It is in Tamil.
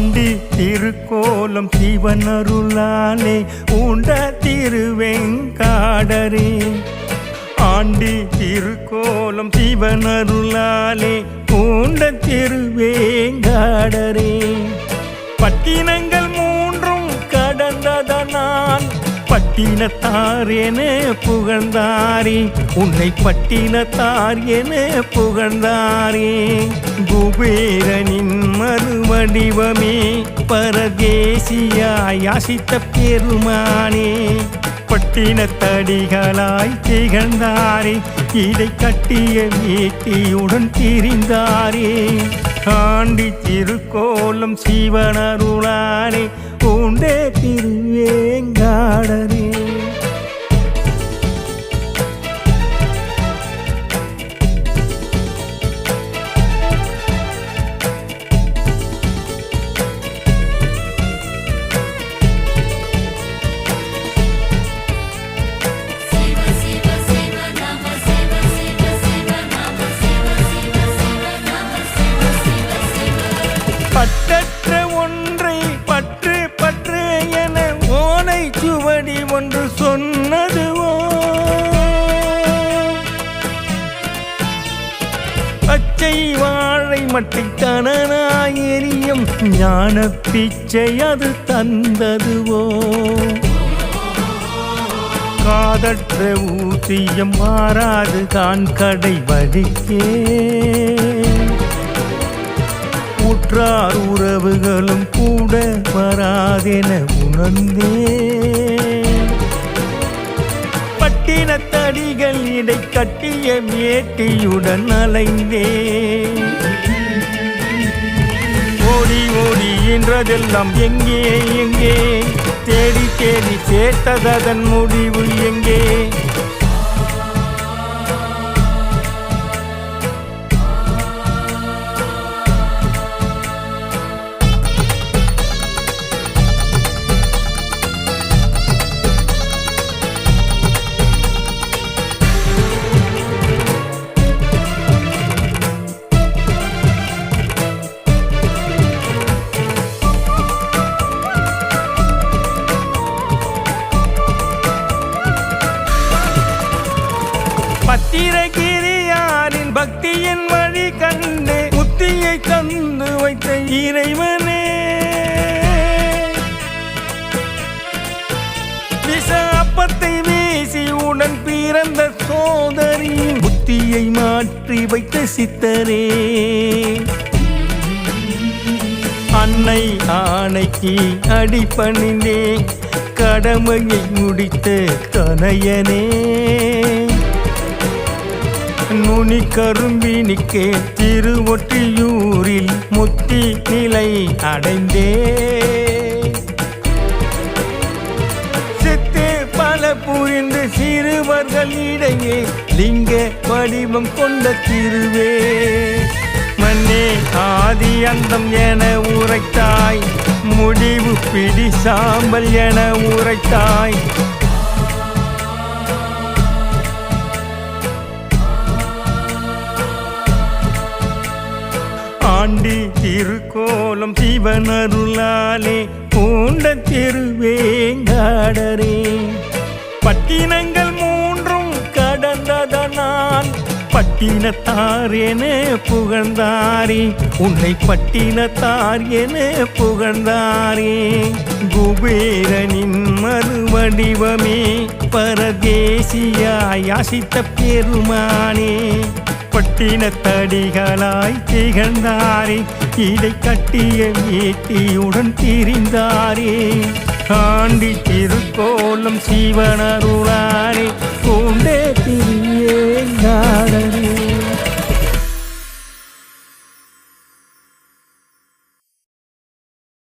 ஆண்டி திருக்கோலம் சிவன் அருளாலே உண்ட திருவெங்காடரே. ஆண்டி திருக்கோலம் சிவன் அருளாலே உண்ட திருவேங்காடரே. பட்டினங்கள் மூ பட்டினத்தார் என புகழ்ந்தாரே. உன்னை பட்டினத்தார் என புகழ்ந்தாரே. குபேரனின் மறுவடிவமே பரதேசியாய் யாசித்த பெருமானே. பட்டினத்தடிகளாய் திகழ்ந்தாரே. இதை கட்டிய வேட்டியுடன் திரிந்தாரே. ஆண்டி திருக்கோலம் சிவனருளானே உண்டே திருவேங்காடரே பட்டற்ற ஒன்றை பற்று பற்று என ஓனை சுவடி ஒன்று சொன்னதுவோ. பச்சை வாழை மட்டை கணனாய் எரியும் ஞான பிச்சை அது தந்ததுவோ. காதற்ற ஊசியம் மாறாது தான் கடை வழிக்கே. உறவுகளும் கூட வராதென உணர்ந்தே பட்டினத்தடிகள் இடை கட்டிய மேட்டியுடன் அலைந்தே ஓடி ஓடி என்றதெல்லாம் எங்கே எங்கே? தேடி தேடி சேர்த்ததன் முடிவு எங்கே? பத்திரகிரியாரின் பக்தியின் வழி கண்டு முத்தியை தந்து வைத்த இறைவனே. விச அப்பத்தை வீசி உடன் பிறந்த சோதரி புத்தியை மாற்றி வைத்த சித்தரே. அன்னை ஆணைக்கு அடிப்பணிந்தே கடமையை முடித்த தனையனே நுனி கரும்பினிக்கே திருவொற்றியூரில் முத்தி நிலை அடைந்தே. சித்து பல புரிந்து சிறுவர்களிடையே லிங்க வடிவம் கொண்ட திருவே. மன்னே ஆதி அந்தம் என உரைத்தாய் முடிவு பிடி சாம்பல் என உரைத்தாய் திருக்கோலம் சிவனருளாலே பூண்ட திருவேங்காடரே. பட்டினங்கள் மூன்றும் கடந்ததனால் பட்டினத்தார் என புகழ்ந்தாரே. உன்னை பட்டினத்தார் என புகழ்ந்தாரே. குபேரனின் மறுவடிவமே பரதேசியாய் அசித்த பெருமானே. பட்டினத்தடிகளாய் திகழ்ந்தாரே. இதை கட்டிய வேட்டியுடன் திரிந்தாரே. ஆண்டி திருக்கோலம் சிவனருளாரே. பூண்டே